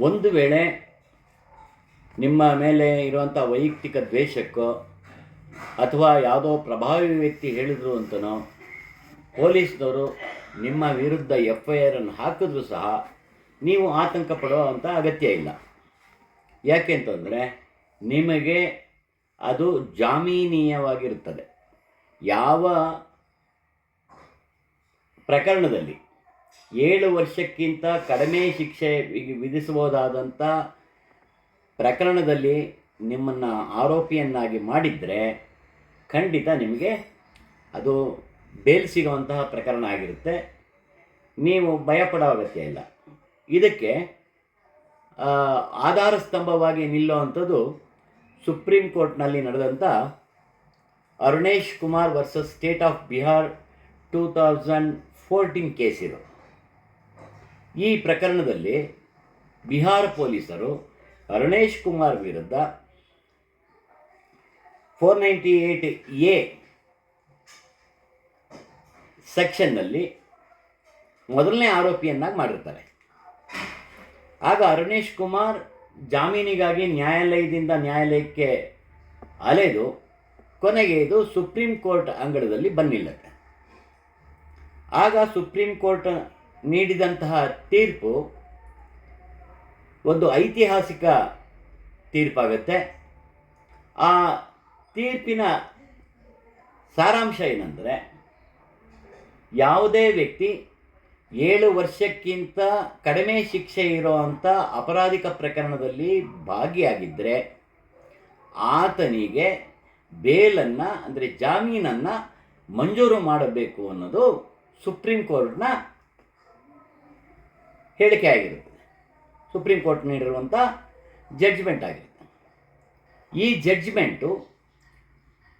ಒಂದು ವೇಳೆ ನಿಮ್ಮ ಮೇಲೆ ಇರುವಂಥ ವೈಯಕ್ತಿಕ ದ್ವೇಷಕ್ಕೋ ಅಥವಾ ಯಾವುದೋ ಪ್ರಭಾವಿ ವ್ಯಕ್ತಿ ಹೇಳಿದ್ರು ಅಂತನೋ ಪೊಲೀಸ್ನವರು ನಿಮ್ಮ ವಿರುದ್ಧ ಎಫ್ ಐ ಆರನ್ನು ಹಾಕಿದ್ರೂ ಸಹ ನೀವು ಆತಂಕ ಪಡುವಂಥ ಅಗತ್ಯ ಇಲ್ಲ. ಯಾಕೆ ಅಂತಂದರೆ ನಿಮಗೆ ಅದು ಜಾಮೀನೀಯವಾಗಿರುತ್ತದೆ. ಯಾವ ಪ್ರಕರಣದಲ್ಲಿ ಏಳು ವರ್ಷಕ್ಕಿಂತ ಕಡಿಮೆ ಶಿಕ್ಷೆ ವಿಧಿಸಬಹುದಾದಂಥ ಪ್ರಕರಣದಲ್ಲಿ ನಿಮ್ಮನ್ನು ಆರೋಪಿಯನ್ನಾಗಿ ಮಾಡಿದರೆ ಖಂಡಿತ ನಿಮಗೆ ಅದು ಬೇಲ್ ಸಿಗುವಂತಹ ಪ್ರಕರಣ ಆಗಿರುತ್ತೆ. ನೀವು ಭಯಪಡೋ ಅಗತ್ಯ ಇಲ್ಲ. ಇದಕ್ಕೆ ಆಧಾರ ಸ್ತಂಭವಾಗಿ ನಿಲ್ಲುವಂಥದ್ದು ಸುಪ್ರೀಂ ಕೋರ್ಟ್ನಲ್ಲಿ ನಡೆದಂಥ Arunesh Kumar versus state of Bihar two thousand fourteen case ಇದು. ಈ ಪ್ರಕರಣದಲ್ಲಿ ಬಿಹಾರ ಪೊಲೀಸರು ಅರುಣೇಶ್ ಕುಮಾರ್ ವಿರುದ್ಧ ಫೋರ್ ನೈಂಟಿ ಏಯ್ಟ್ ಎ ಸೆಕ್ಷನ್ನಲ್ಲಿ ಮೊದಲನೇ ಆರೋಪಿಯನ್ನಾಗಿ ಮಾಡಿರ್ತಾರೆ. ಆಗ ಅರುಣೇಶ್ ಕುಮಾರ್ ಜಾಮೀನಿಗಾಗಿ ನ್ಯಾಯಾಲಯದಿಂದ ನ್ಯಾಯಾಲಯಕ್ಕೆ ಅಲೆದು ಕೊನೆಗೆ ಇದು ಸುಪ್ರೀಂ ಕೋರ್ಟ್ ಅಂಗಳದಲ್ಲಿ ಬಂದಿಲ್ಲತ್ತೆ ಆಗ ಸುಪ್ರೀಂ ಕೋರ್ಟ್ ನೀಡಿದಂತಹ ತೀರ್ಪು ಒಂದು ಐತಿಹಾಸಿಕ ತೀರ್ಪಾಗುತ್ತೆ. ಆ ತೀರ್ಪಿನ ಸಾರಾಂಶ ಏನಂದರೆ, ಯಾವುದೇ ವ್ಯಕ್ತಿ ಏಳು ವರ್ಷಕ್ಕಿಂತ ಕಡಿಮೆ ಶಿಕ್ಷೆ ಇರೋವಂಥ ಅಪರಾಧಿಕ ಪ್ರಕರಣದಲ್ಲಿ ಭಾಗಿಯಾಗಿದ್ದರೆ ಆತನಿಗೆ ಬೇಲನ್ನು, ಅಂದರೆ ಜಾಮೀನನ್ನು ಮಂಜೂರು ಮಾಡಬೇಕು ಅನ್ನೋದು ಸುಪ್ರೀಂ ಕೋರ್ಟ್ನ ಹೇಳಿಕೆ ಆಗಿರುತ್ತದೆ ಸುಪ್ರೀಂ ಕೋರ್ಟ್ ನೀಡಿರುವಂಥ ಜಡ್ಜ್ಮೆಂಟ್ ಆಗಿರುತ್ತೆ. ಈ ಜಡ್ಜ್ಮೆಂಟು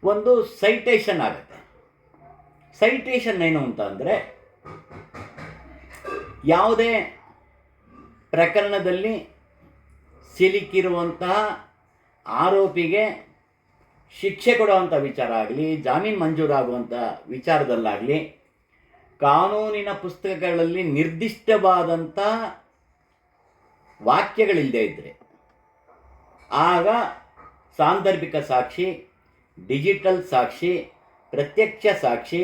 ಒಂದು ಸೈಟೇಷನ್ ಆಗುತ್ತೆ. ಸೈಟೇಷನ್ ಏನು ಅಂತ ಅಂದರೆ ಯಾವುದೇ ಪ್ರಕರಣದಲ್ಲಿ ಸಿಲುಕಿರುವಂತಹ ಆರೋಪಿಗೆ ಶಿಕ್ಷೆ ಕೊಡುವಂಥ ವಿಚಾರ ಆಗಲಿ, ಜಾಮೀನು ಮಂಜೂರಾಗುವಂಥ ವಿಚಾರದಲ್ಲಾಗಲಿ ಕಾನೂನಿನ ಪುಸ್ತಕಗಳಲ್ಲಿ ನಿರ್ದಿಷ್ಟವಾದಂಥ ವಾಕ್ಯಗಳಿಲ್ಲದೆ ಇದ್ದರೆ ಆಗ ಸಾಂದರ್ಭಿಕ ಸಾಕ್ಷಿ, ಡಿಜಿಟಲ್ ಸಾಕ್ಷಿ, ಪ್ರತ್ಯಕ್ಷ ಸಾಕ್ಷಿ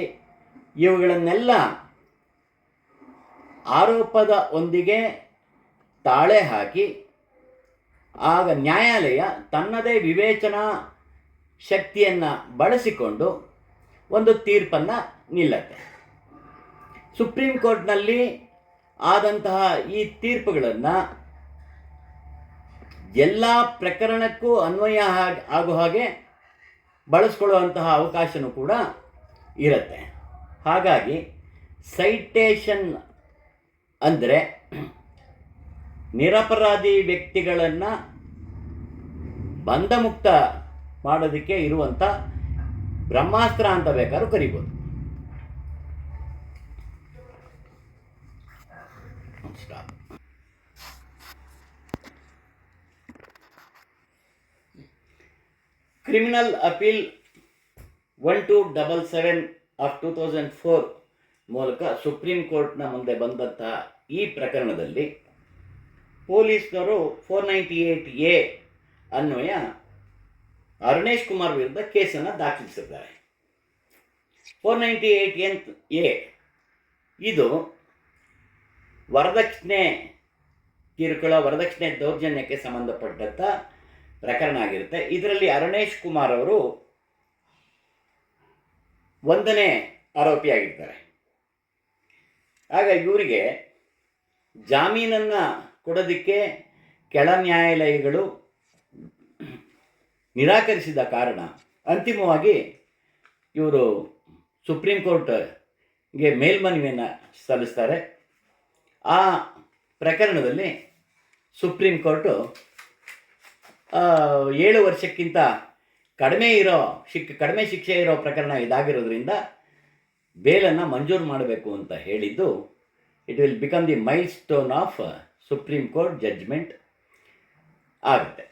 ಇವುಗಳನ್ನೆಲ್ಲ ಆರೋಪದ ಒಂದಿಗೆ ತಾಳೆ ಹಾಕಿ ಆಗ ನ್ಯಾಯಾಲಯ ತನ್ನದೇ ವಿವೇಚನಾ ಶಕ್ತಿಯನ್ನು ಬಳಸಿಕೊಂಡು ಒಂದು ತೀರ್ಪನ್ನು ನಿಲ್ಲತ್ತೆ. ಸುಪ್ರೀಂ ಕೋರ್ಟ್ನಲ್ಲಿ ಆದಂತಹ ಈ ತೀರ್ಪುಗಳನ್ನು ಎಲ್ಲ ಪ್ರಕರಣಕ್ಕೂ ಅನ್ವಯ ಆಗೋ ಹಾಗೆ ಬಳಸ್ಕೊಳ್ಳುವಂತಹ ಅವಕಾಶನೂ ಕೂಡ ಇರುತ್ತೆ. ಹಾಗಾಗಿ ಸೈಟೇಷನ್ ಅಂದರೆ ನಿರಪರಾಧಿ ವ್ಯಕ್ತಿಗಳನ್ನು ಬಂಧಮುಕ್ತ ಮಾಡೋದಕ್ಕೆ ಇರುವಂಥ ಬ್ರಹ್ಮಾಸ್ತ್ರ ಅಂತ ಬೇಕಾದ್ರೂ ಕರಿಬೋದು. Stop. Criminal appeal one two double seven of two thousand four ಮೂಲಕ ಸುಪ್ರೀಂ ಕೋರ್ಟ್ನ ಮುಂದೆ ಬಂದಂತಹ ಈ ಪ್ರಕರಣದಲ್ಲಿ ಪೊಲೀಸ್ನವರು ಫೋರ್ ನೈಂಟಿ ಏಯ್ಟ್ ಎ ಅನ್ವಯ ಅರುಣೇಶ್ ಕುಮಾರ್ ವಿರುದ್ಧ ಕೇಸನ್ನು ದಾಖಲಿಸಿದ್ದಾರೆ four ninety eight N A ಇದು ವರದಕ್ಷಿಣೆ ಕಿರುಕುಳ, ವರದಕ್ಷಿಣೆ ದೌರ್ಜನ್ಯಕ್ಕೆ ಸಂಬಂಧಪಟ್ಟಂಥ ಪ್ರಕರಣ ಆಗಿರುತ್ತೆ. ಇದರಲ್ಲಿ ಅರುಣೇಶ್ ಕುಮಾರ್ ಅವರು ಒಂದನೇ ಆರೋಪಿಯಾಗಿರ್ತಾರೆ ಆಗ ಇವರಿಗೆ ಜಾಮೀನನ್ನು ಕೊಡೋದಕ್ಕೆ ಕೆಳ ನ್ಯಾಯಾಲಯಗಳು ನಿರಾಕರಿಸಿದ ಕಾರಣ ಅಂತಿಮವಾಗಿ ಇವರು ಸುಪ್ರೀಂ ಕೋರ್ಟ್ಗೆ ಮೇಲ್ಮನವಿಯನ್ನು ಸಲ್ಲಿಸ್ತಾರೆ. ಆ ಪ್ರಕರಣದಲ್ಲಿ ಸುಪ್ರೀಂ ಕೋರ್ಟು ಏಳು ವರ್ಷಕ್ಕಿಂತ ಕಡಿಮೆ ಇರೋ ಶಿಕ್, ಕಡಿಮೆ ಶಿಕ್ಷೆ ಇರೋ ಪ್ರಕರಣ ಇದಾಗಿರೋದ್ರಿಂದ ಬೇಲನ್ನು ಮಂಜೂರು ಮಾಡಬೇಕು ಅಂತ ಹೇಳಿದ್ದು it will become the milestone of supreme court judgement ಆಗುತ್ತೆ.